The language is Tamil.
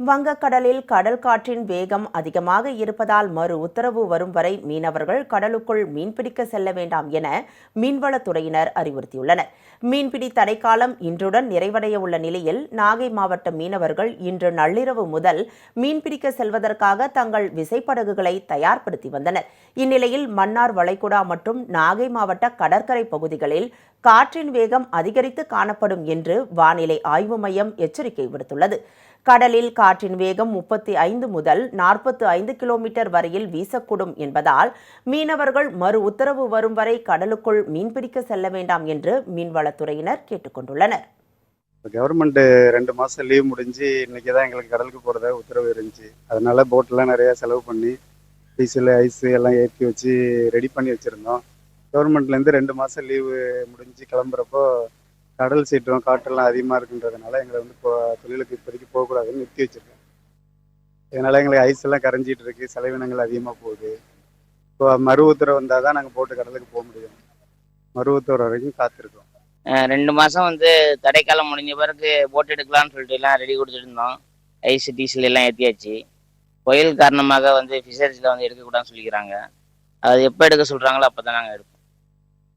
வங்கக்கடலில் கடல் காற்றின் வேகம் அதிகமாக இருப்பதால் மறு உத்தரவு வரும் வரை மீனவர்கள் கடலுக்குள் மீன்பிடிக்க செல்ல வேண்டாம் என மீன்வளத்துறையினர் அறிவுறுத்தியுள்ளனர். மீன்பிடி தடைக்காலம் இன்றுடன் நிறைவடைய உள்ள நிலையில் நாகை மாவட்ட மீனவர்கள் இன்று நள்ளிரவு முதல் மீன்பிடிக்க செல்வதற்காக தங்கள் விசைப்படகுகளை தயார்படுத்தி வந்தனர். இந்நிலையில் மன்னார் வளைகுடா மற்றும் நாகை மாவட்ட கடற்கரை பகுதிகளில் காற்றின் வேகம் அதிகரித்து காணப்படும் என்று வானிலை ஆய்வு மையம் எச்சரிக்கை விடுத்துள்ளது. கடலில் காற்றின் வேகம் முப்பத்தி ஐந்து முதல் நாற்பத்து ஐந்து கிலோமீட்டர் வரையில் வீசக்கூடும் என்பதால் மீனவர்கள் மறு உத்தரவு வரும் வரை கடலுக்குள் மீன்பிடிக்க செல்ல வேண்டாம் என்று மீன்வளத்துறையினர் கேட்டுக்கொண்டுள்ளனர். கவர்மெண்ட் ரெண்டு மாதம் லீவ் முடிஞ்சு இன்னைக்கு தான் எங்களுக்கு கடலுக்கு போகிறதா உத்தரவு இருந்துச்சு. அதனால போட்டெலாம் நிறையா செலவு பண்ணி டீசல் ஐஸு எல்லாம் ஏற்றி வச்சு ரெடி பண்ணி வச்சுருந்தோம். கவர்மெண்ட்லேருந்து ரெண்டு மாதம் லீவு முடிஞ்சு கிளம்புறப்போ கடல் சீற்றம் காற்றெல்லாம் அதிகமாக இருக்குன்றதுனால எங்களை வந்து இப்போ தொழிலுக்கு இப்போதைக்கு போகக்கூடாதுன்னு நிறுத்தி வச்சுருக்கேன் இதனால் எங்களுக்கு ஐஸ் எல்லாம் கரைஞ்சிட்டு இருக்கு செலவினங்கள் அதிகமாக போகுது. இப்போ மறு உத்தரவு வந்தால் தான் நாங்கள் போட்டு கடலுக்கு போக முடியும். மறு உத்தரவு வரைக்கும் காத்திருக்கோம். ரெண்டு மாதம் வந்து தடைக்காலம் முடிஞ்ச பிறகு போட் எடுக்கலாம்னு சொல்லிட்டு எல்லாம் ரெடி கொடுத்துட்டு இருந்தோம். ஐஸ் டீசல் எல்லாம் ஏற்றியாச்சு புயல் காரணமாக வந்து ஃபிஷரிஸில் வந்து எடுக்கக்கூடாதுன்னு சொல்லிக்கிறாங்க. அது எப்போ எடுக்க சொல்கிறாங்களோ அப்போ தான் நாங்கள் எடுப்போம்.